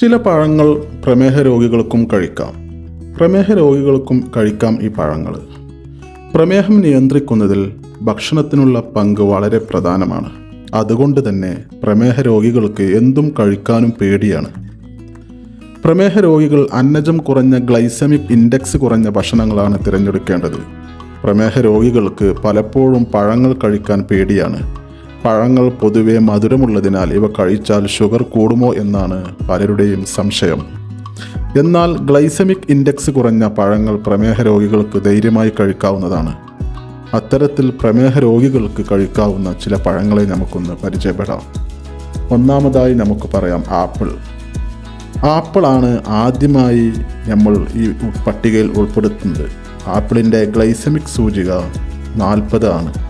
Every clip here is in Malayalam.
ചില പഴങ്ങൾ പ്രമേഹ രോഗികൾക്കും കഴിക്കാം. പ്രമേഹ രോഗികൾക്കും കഴിക്കാം ഈ പഴങ്ങൾ. പ്രമേഹം നിയന്ത്രിക്കുന്നതിൽ ഭക്ഷണത്തിനുള്ള പങ്ക് വളരെ പ്രധാനമാണ്. അതുകൊണ്ട് തന്നെ പ്രമേഹ രോഗികൾക്ക് എന്തും കഴിക്കാനും പേടിയാണ്. പ്രമേഹ രോഗികൾ അന്നജം കുറഞ്ഞ ഗ്ലൈസമിക് ഇൻഡെക്സ് കുറഞ്ഞ ഭക്ഷണങ്ങളാണ് തിരഞ്ഞെടുക്കേണ്ടത്. പ്രമേഹ രോഗികൾക്ക് പലപ്പോഴും പഴങ്ങൾ കഴിക്കാൻ പേടിയാണ്. പഴങ്ങൾ പൊതുവെ മധുരമുള്ളതിനാൽ ഇവ കഴിച്ചാൽ ഷുഗർ കൂടുമോ എന്നാണ് പലരുടെയും സംശയം. എന്നാൽ ഗ്ലൈസമിക് ഇൻഡെക്സ് കുറഞ്ഞ പഴങ്ങൾ പ്രമേഹ രോഗികൾക്ക് ധൈര്യമായി കഴിക്കാവുന്നതാണ്. അത്തരത്തിൽ പ്രമേഹ രോഗികൾക്ക് കഴിക്കാവുന്ന ചില പഴങ്ങളെ നമുക്കൊന്ന് പരിചയപ്പെടാം. ഒന്നാമതായി നമുക്ക് പറയാം ആപ്പിൾ. ആപ്പിളാണ് ആദ്യമായി നമ്മൾ ഈ പട്ടികയിൽ ഉൾപ്പെടുത്തുന്നത്. ആപ്പിളിന്റെ ഗ്ലൈസമിക് സൂചിക നാൽപ്പത് ആണ്.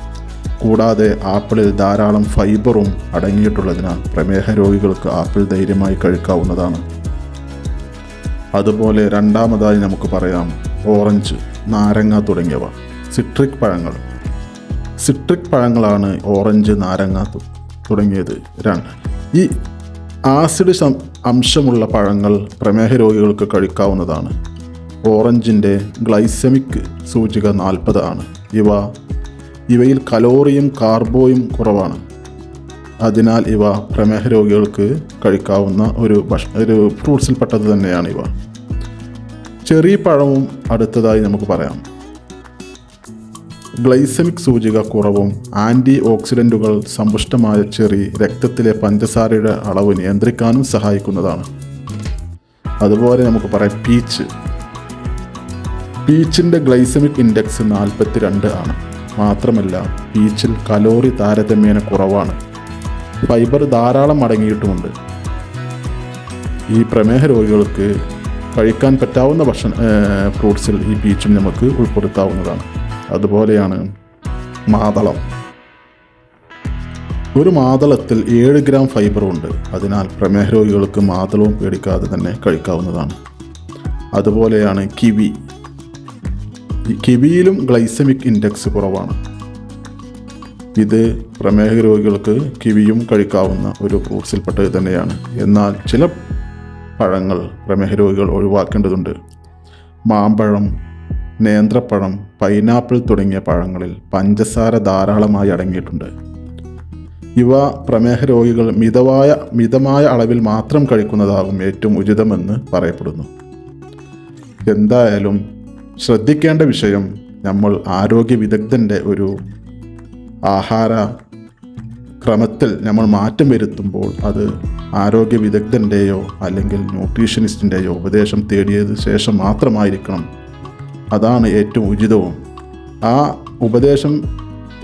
കൂടാതെ ആപ്പിളിൽ ധാരാളം ഫൈബറും അടങ്ങിയിട്ടുള്ളതിനാൽ പ്രമേഹ രോഗികൾക്ക് ആപ്പിൾ ധൈര്യമായി കഴിക്കാവുന്നതാണ്. അതുപോലെ രണ്ടാമതായി നമുക്ക് പറയാം ഓറഞ്ച് നാരങ്ങ തുടങ്ങിയവ സിട്രിക് പഴങ്ങൾ. സിട്രിക് പഴങ്ങളാണ് ഓറഞ്ച് നാരങ്ങ തുടങ്ങിയത്. രണ്ട് ഈ ആസിഡ് അംശമുള്ള പഴങ്ങൾ പ്രമേഹ രോഗികൾക്ക് കഴിക്കാവുന്നതാണ്. ഓറഞ്ചിന്റെ ഗ്ലൈസമിക് സൂചിക നാൽപ്പതാണ് ഇവ ഇവയിൽ കലോറിയും കാർബോയും കുറവാണ്. അതിനാൽ ഇവ പ്രമേഹ രോഗികൾക്ക് കഴിക്കാവുന്ന ഒരു ഭക്ഷ ഒരു ഫ്രൂട്ട്സിൽപ്പെട്ടത് തന്നെയാണ് ഇവ. ചെറിയ പഴവും അടുത്തതായി നമുക്ക് പറയാം. ഗ്ലൈസമിക് സൂചിക കുറവും ആന്റി ഓക്സിഡന്റുകൾ സമ്പുഷ്ടമായ ചെറി രക്തത്തിലെ പഞ്ചസാരയുടെ അളവ് നിയന്ത്രിക്കാനും സഹായിക്കുന്നതാണ്. അതുപോലെ നമുക്ക് പറയാം പീച്ച്. പീച്ചിന്റെ ഗ്ലൈസമിക് ഇൻഡെക്സ് നാൽപ്പത്തി ആണ്. മാത്രമല്ല പീച്ചിൽ കലോറി താരതമ്യേന കുറവാണ്. ഫൈബർ ധാരാളം അടങ്ങിയിട്ടുമുണ്ട്. ഈ പ്രമേഹ രോഗികൾക്ക് കഴിക്കാൻ പറ്റാവുന്ന ഭക്ഷണ ഫ്രൂട്ട്സിൽ ഈ പീച്ചും നമുക്ക് ഉൾപ്പെടുത്താവുന്നതാണ്. അതുപോലെയാണ് മാതളം. ഒരു മാതളത്തിൽ ഏഴ് ഗ്രാം ഫൈബറുണ്ട് അതിനാൽ പ്രമേഹ രോഗികൾക്ക് മാതളവും പേടിക്കാതെ തന്നെ കഴിക്കാവുന്നതാണ്. അതുപോലെയാണ് കിവി. കിവിയിലും ഗ്ലൈസമിക് ഇൻഡെക്സ് കുറവാണ്. ഇത് പ്രമേഹ രോഗികൾക്ക് കിവിയും കഴിക്കാവുന്ന ഒരു ഫ്രൂട്ട്സിൽപ്പെട്ടത് തന്നെയാണ്. എന്നാൽ ചില പഴങ്ങൾ പ്രമേഹ രോഗികൾ ഒഴിവാക്കേണ്ടതുണ്ട്. മാമ്പഴം നേന്ത്രപ്പഴം പൈനാപ്പിൾ തുടങ്ങിയ പഴങ്ങളിൽ പഞ്ചസാര ധാരാളമായി അടങ്ങിയിട്ടുണ്ട്. ഇവ പ്രമേഹ രോഗികൾ മിതമായ മിതമായ അളവിൽ മാത്രം കഴിക്കുന്നതാകും ഏറ്റവും ഉചിതമെന്ന് പറയപ്പെടുന്നു. എന്തായാലും ശ്രദ്ധിക്കേണ്ട വിഷയം നമ്മൾ ആരോഗ്യ വിദഗ്ധന്റെ ഒരു ആഹാര ക്രമത്തിൽ നമ്മൾ മാറ്റം വരുത്തുമ്പോൾ അത് ആരോഗ്യ വിദഗ്ധന്റെയോ അല്ലെങ്കിൽ ന്യൂട്രീഷനിസ്റ്റിന്റെയോ ഉപദേശം തേടിയത് ശേഷം മാത്രമായിരിക്കണം. അതാണ് ഏറ്റവും ഉചിതവും. ആ ഉപദേശം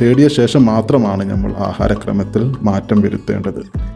തേടിയ ശേഷം മാത്രമാണ് നമ്മൾ ആഹാരക്രമത്തിൽ മാറ്റം വരുത്തേണ്ടത്.